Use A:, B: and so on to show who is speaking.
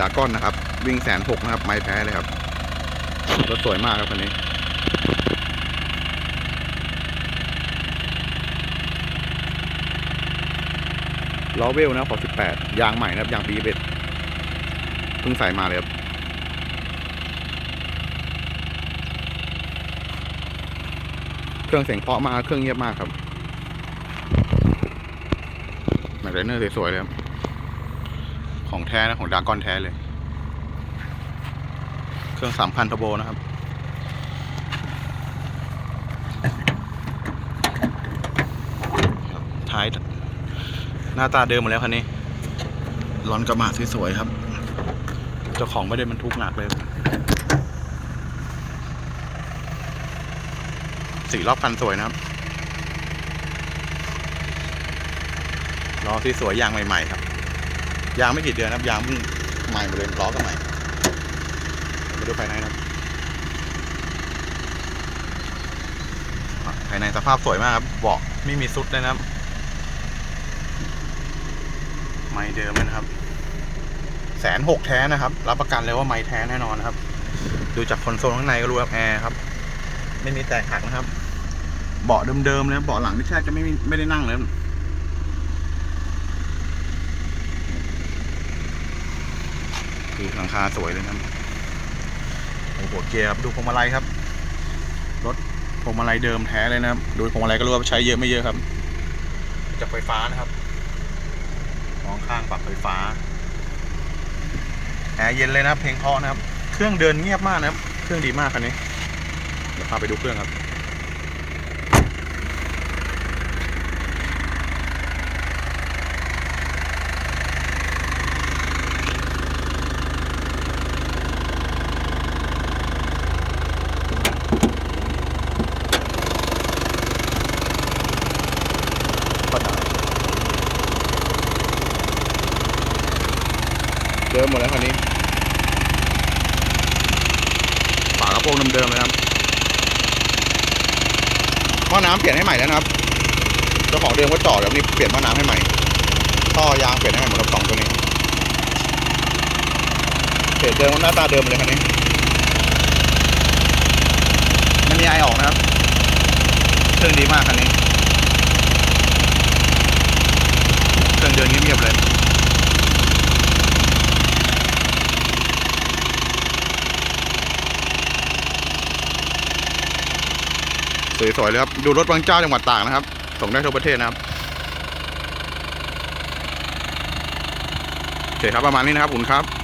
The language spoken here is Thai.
A: ดาก้อนนะครับ วิ่งแสนหกนะครับ ไม้แท้เลยครับรถสวยมากครับคันนี้ล้อเวลนะขอ18ยางใหม่นะครับ ยางปีเบ็ดเพิ่งใส่มาเลยครับเครื่องเสียงเพาะมากเครื่องเงียบมากครับแมกเรเนอร์สวยๆเลยครับ ของแท้นะ ของดากอนแท้เลย เครื่องสามพันทโบนะครับ ท้าย หน้าตาเดิมหมดแล้วคันนี้ร้อนกระบะสวยๆครับ เจ้าของไม่ได้บรรทุกหนักเลย สี่รอบคันสวยนะครับล้อที่สวยยางใหม่ ๆ ครับ ยางไม่กี่เดือนนะครับ ยางเพิ่งใหม่หมดเลยล้อก็ใหม่มาดูภายในนะครับภายในสภาพสวยมากครับเบาะไม่มีซุดเลยนะครับ ไม่เดิมนะครับแสนหกแท้นะครับ รับประกันเลยว่าไม่แท้แน่นอนนะครับ ดูจากคอนโซลข้างในก็รู้ครับแอร์ครับ ไม่มีแตกหักนะครับ เบาะเดิมๆเลยเบาะหลังที่แทบจะไม่ไม่ได้นั่งเลย ครับดูหลังคาสวยเลยนะครับโอ้โหเกียร์ดูพวงมาลัยครับ รถพวงมาลัยเดิมแท้เลยนะครับ ดูพวงมาลัยก็รู้ว่าใช้เยอะไม่เยอะครับจากไฟฟ้านะครับมองข้างปรับไฟฟ้าแอร์เย็นเลยนะเพลงเพราะนะครับ เครื่องเดินเงียบมากนะครับ เครื่องดีมากคันนี้ เดี๋ยวพาไปดูเครื่องครับ เดิมหมดแล้วคันนี้ฝากระโปรงเดิมๆเลยนะครับหม้อน้ำเปลี่ยนให้ใหม่แล้วนะครับเจ้าของเดิมก็จอดแบบนี้เปลี่ยนหม้อน้ำให้ใหม่ท่อยางเปลี่ยนให้ใหม่หมดแล้วสองตัวนี้เปลี่ยนเดิมหน้าตาเดิมเลยคันนี้ไม่มีไอออกนะครับเครื่องดีมากคันนี้ เครื่องเดินเงียบๆเลย สวยๆเลยครับดูรถบางเจ้าจังหวัดตากนะครับ ส่งได้ทั่วประเทศนะครับโอเคครับประมาณนี้นะครับขอบคุณครับ